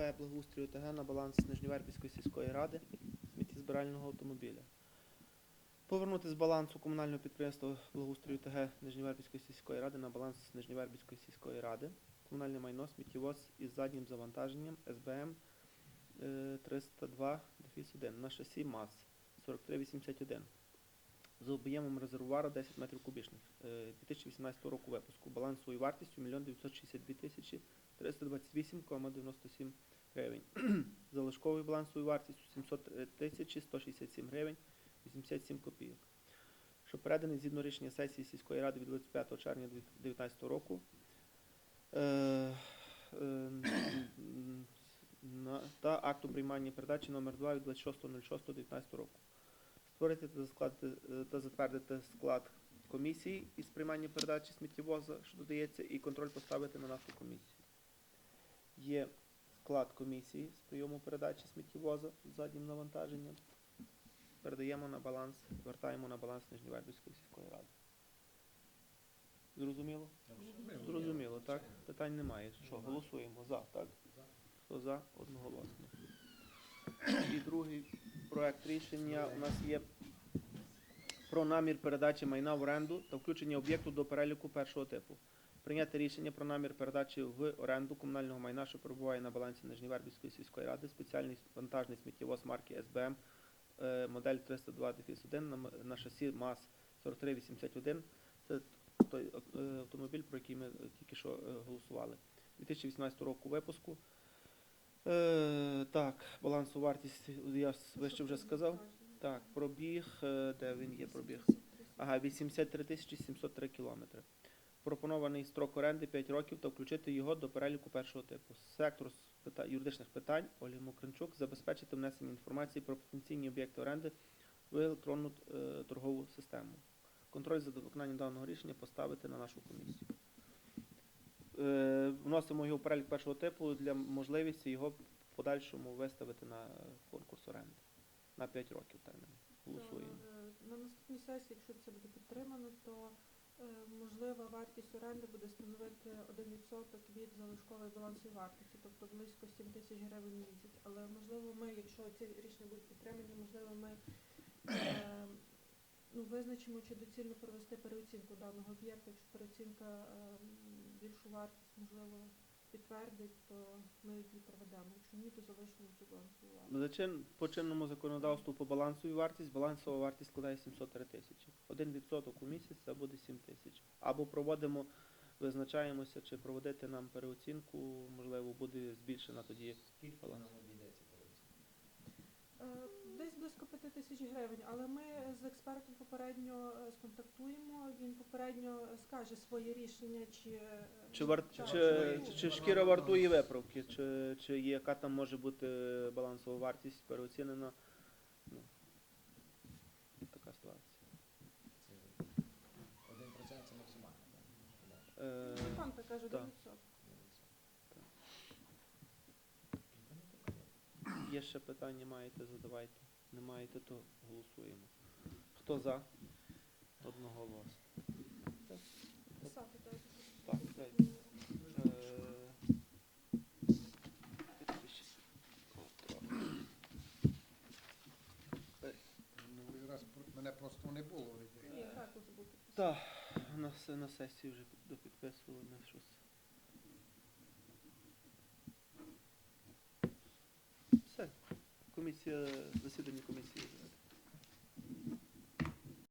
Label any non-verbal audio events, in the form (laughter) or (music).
Благоустрою ТГ на баланс Нижньовербівської сільської ради сміттєзбирального автомобіля. Повернути з балансу комунального підприємства благоустрою ТГ Нижньовербівської сільської ради на баланс Нижньовербівської сільської ради. Комунальне майно сміттєвоз із заднім завантаженням СБМ е, 302 1 на шасі МАЗ 4381 за об'ємом резервуара 10 метрів кубічних е, 2018 року випуску балансовою вартістю 1 962 тисячі 328,97 гривень. (clears throat) Залишковою балансовою вартістю 700 тисячі 167 гривень 87 копійок. Що переданий згідно рішення сесії сільської ради від 25 червня 2019 року. Е, е, та акту приймання передачі номер 2 від 26.06.19 року. Створити та складати е, та затвердити склад комісії із приймання передачі сміттєвоза, що додається, і контроль поставити на нашу комісію. Є склад комісії з прийому передачі сміттєвоза з заднім навантаженням. Передаємо на баланс, вертаємо на баланс Нижньовербівської сільської ради. Зрозуміло? Зрозуміло, так? Питань немає. Що, голосуємо за, так? Хто за? Одноголосно. І другий проект рішення у нас є про намір передачі майна в оренду та включення об'єкту до переліку першого типу. Прийняти рішення про намір передачі в оренду комунального майна, що перебуває на балансі Нижньовербівської сільської ради, спеціальний вантажний сміттєвоз марки СБМ, е, модель 302-1 на, шасі МАЗ 4381. Це той е, автомобіль, про який ми е, тільки що голосували. 2018 року випуску. Так, балансову вартість я вище вже сказав. Так, пробіг, е, де він є пробіг? Ага, 83 тисячі 703 кілометри. Пропонований строк оренди 5 років та включити його до переліку першого типу. Сектор юридичних питань Олі Мокринчук забезпечити внесення інформації про потенційні об'єкти оренди в електронну е, торгову систему. Контроль за виконанням даного рішення поставити на нашу комісію. Е, вносимо його в перелік першого типу для можливості його в подальшому виставити на конкурс оренди на 5 років термін. Голосуємо. Е, На наступній сесії, якщо це буде підтримано, то е, можлива вартість оренди буде становити 1% від залишкової балансової вартості, тобто близько 7 тисяч гривень в місяць. Але можливо, ми, якщо ці рішення будуть підтримані, можливо, ми е, ну, визначимо, чи доцільно провести переоцінку даного об'єкту. Якщо переоцінка більшу вартість, можливо, підтвердить, то ми її проведемо. Якщо ні, то залишимо цю балансову вартість. За чин, по чинному законодавству по балансовій вартість, балансова вартість складає 703 тисячі. Один відсоток у місяць це буде 7 тисяч. Або проводимо, визначаємося, чи проводити нам переоцінку, можливо, буде збільшена тоді. Скільки Баланс. нам обійдеться переоцінка? Е, Десь близько 5 тисяч гривень, але ми з експертом попередньо е, сконтактуємо. Він попередньо скаже своє рішення, чи е, Чи, вар, чи, чи- чи, чи шкіра вартує виправки, чи, чи є, яка там може бути балансова вартість переоцінена. Ну, така ситуація. Це 1% це максимально. так? Е, Пан так каже, 9%. Є ще питання, маєте, задавайте. Не маєте, то голосуємо. Хто за? Одноголосно. Писати, так. Так, дайте. Е. Минулий раз мене просто не було. так на, на сесії вже під- допідписували ми щось. conhecia, você também comecei Né?